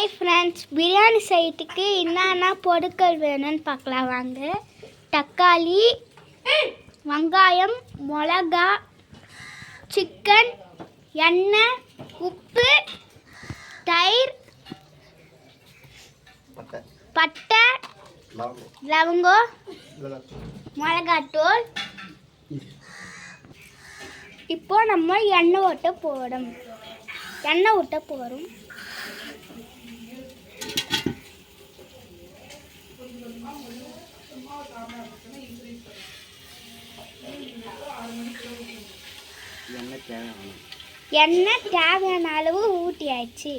Hi friends biryani செய்யறதுக்கு என்னென்ன பொருட்கள் வேணும்னு பார்க்கலாம். வாங்க. தக்காளி வெங்காயம் மிளகா சிக்கன் எண்ணெய் உப்பு தயிர் பட்டை லவங்கம் மிளகாத்தூள். இப்போ நம்ம எண்ணெய் ஓட்ட போடும் எண்ணெய் ஊட்ட போகிறோம் எண்ணெய் தேவையான எண்ணெய் தேவையான அளவு ஊட்டியாச்சு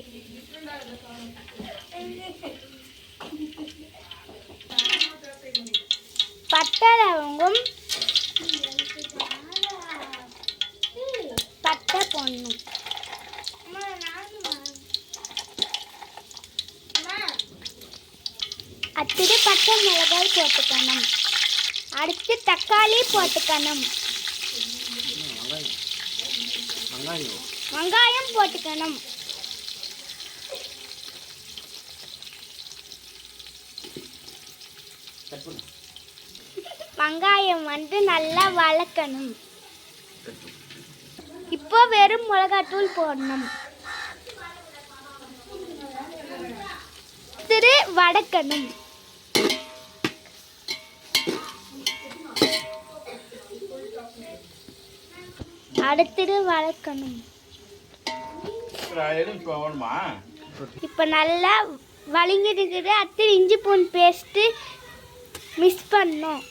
பட்டை லவங்கம். பட்டை போடணும். அடுத்தது பச்சை மிளகாய் போட்டுக்கணும். அடுத்து தக்காளி போட்டுக்கணும். வெங்காயம் போட்டுக்கணும். வெங்காயம் வந்து நல்லா வளர்க்கணும். இப்போ வெறும் மிளகாத்தூள் போடணும். திரு வதக்கணும். அடுத்தது வளர்க்கணும். இப்போ நல்லா வலிங்கிருக்குது அடுத்து இஞ்சி பூண்டு பேஸ்ட்டு மிக்ஸ் பண்ணணும்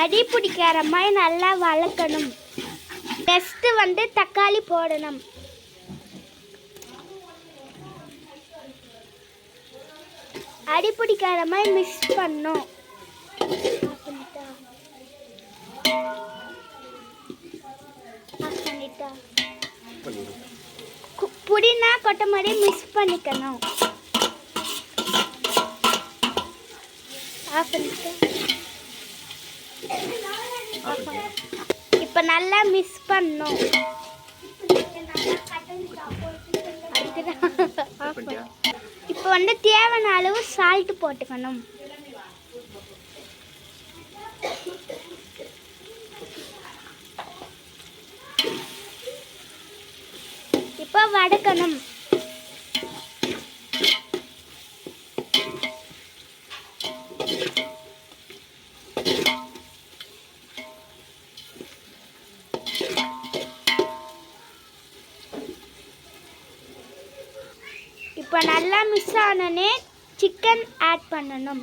அடி பிடிக்கிற மாதிரி நல்லா வளர்க்கணும். நெக்ஸ்ட்டு வந்து தக்காளி போடணும். அடி பிடிக்காத மாதிரி மிக்ஸ் பண்ணும். புடினா கொட்ட மாதிரி மிக்ஸ் பண்ணிக்கணும். ஆஃப் பண்ணிட்டேன் ஆஃப் இப்போ நல்லா மிஸ் பண்ணும். இப்போ வந்து தேவையான அளவு சால்ட் போட்டுக்கணும். இப்போ வடக்கணும் இப்போ நல்லா மிக்ஸ் ஆனோடனே சிக்கன் ஆட் பண்ணணும்.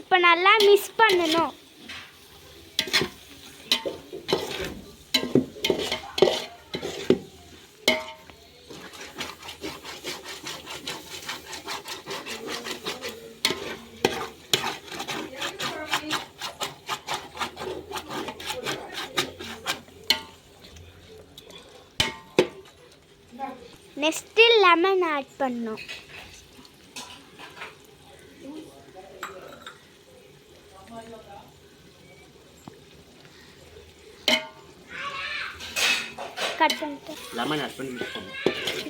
இப்போ நல்லா மிக்ஸ் பண்ணணும் நெக்ஸ்ட்டு லெமன் ஆட் பண்ணணும். கட் பண்ணிட்டு. லெமன் ஆட் பண்ணி மிக்ஸ் பண்ணு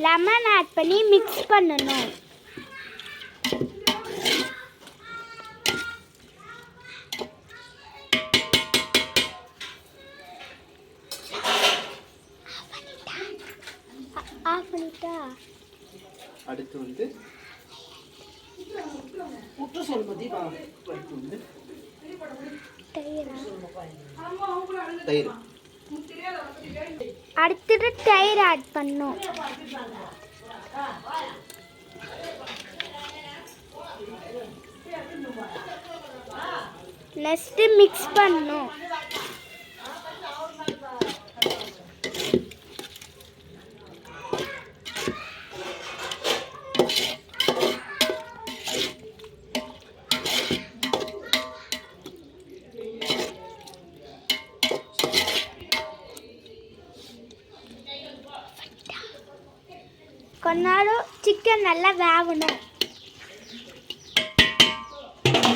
லெமன் ஆட் பண்ணி மிக்ஸ் பண்ணணும் ஆஃப் பண்ணிட்டா அடுத்து வந்து அடுத்து வந்து தயிர். அடுத்தது தயிர் ஆட் பண்ணும். நெக்ஸ்ட்டு மிக்ஸ் பண்ணும். கொஞ்ச நேரம் சிக்கன் நல்லா வேகணும்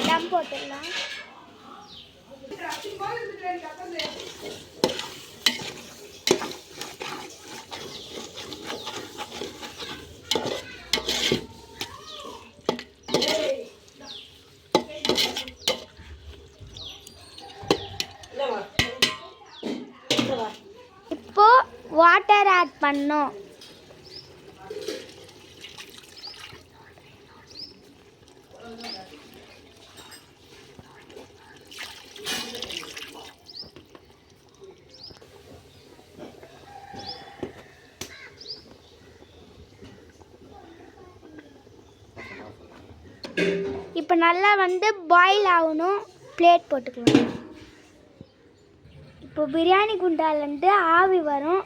தம் போட்டுடலாம். இப்போ வாட்டர் ஆட் பண்ணோம். நல்லா வந்து பாயில் ஆகணும். பிளேட் போட்டுக்கலாம். இப்போ பிரியாணி குண்டாலேருந்து ஆவி வரும்.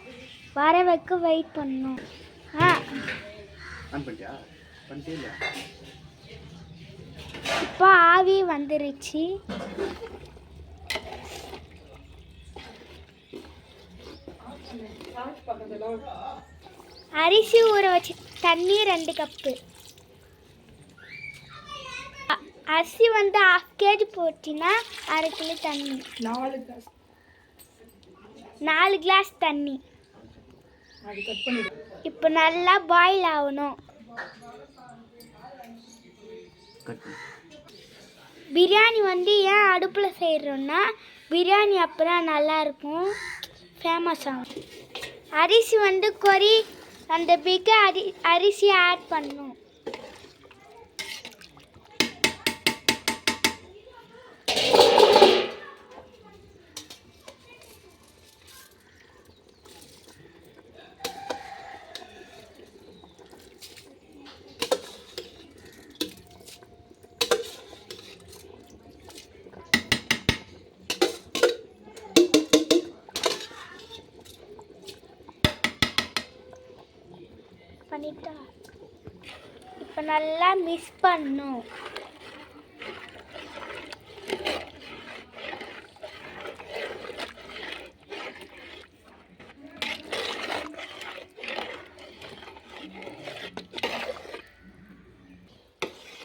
வர வைக்க வெயிட் பண்ணணும். ஆ. இப்போ ஆவி வந்துருச்சு. அரிசி ஊற வச்சு தண்ணி ரெண்டு கப்பு. அரிசி வந்து ஹாஃப் கேஜி போச்சுன்னா அரை கிலோ தண்ணி நாலு கிளாஸ் நாலு கிளாஸ் தண்ணி அது கட் பண்ணிடு இப்போ நல்லா பாயில் ஆகணும் பிரியாணி வந்து ஏன் அடுப்பில் செய்கிறோன்னா பிரியாணி அப்போ தான் நல்லாயிருக்கும் ஃபேமஸ் ஆகும் அரிசி வந்து கொரி அந்த பிக்க அரி அரிசி ஆட் பண்ணும் பண்ணிட்டா இப்போ நல்லா மிக்ஸ் பண்ணும்.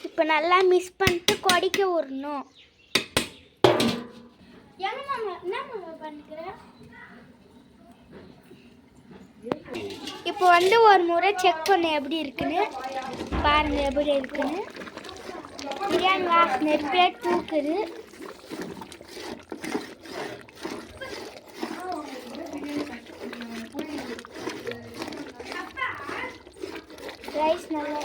இப்போ நல்லா மிக்ஸ் பண்ணிட்டு கொடிக்க விடணும் என்ன மாமா என்ன மாமா பண்ணிக்கிறேன் இப்போ வந்து ஒரு முறை செக் பண்ண எப்படி இருக்குன்னு. பாருங்க எப்படி இருக்குன்னு. பிரியாணி வாசனை அப்படியே தூக்குது. ரைஸ் நல்லா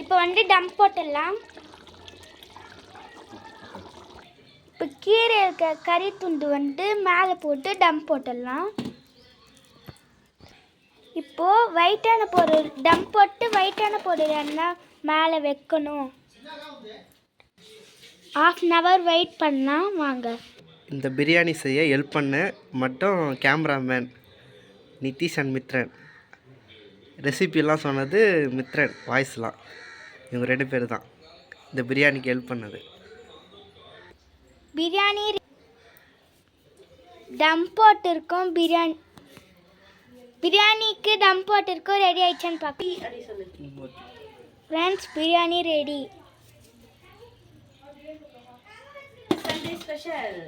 இப்போ வந்து டம்ப் போட்டுடலாம் இப்போ கீரை இருக்க கறி துண்டு வந்து மேலே போட்டு டம் போட்டுடலாம். இப்போது வெயிட்டான பொருள் டம் போட்டு வெயிட்டான பொருள் என்ன மேலே வைக்கணும். ஆஃப் அன் ஹவர் வெயிட் பண்ணலாம் வாங்க. இந்த பிரியாணி செய்ய ஹெல்ப் பண்ண மட்டும் கேமராமேன் நிதிஷ் அண்ட் மித்ரன். ரெசிபிலாம் சொன்னது மித்ரன் வாய்ஸ்லாம் இவங்க ரெண்டு பேர் தான் இந்த பிரியாணிக்கு ஹெல்ப் பண்ணது. பிரியாணி டம் போட்டிருக்கோம் பிரியாணி. பிரியாணிக்கு டம் போட்டிருக்கோம் ரெடி ஆயிடுச்சான்னு பார்க்க ஃப்ரெண்ட்ஸ் பிரியாணி ரெடி ஸ்பெஷல்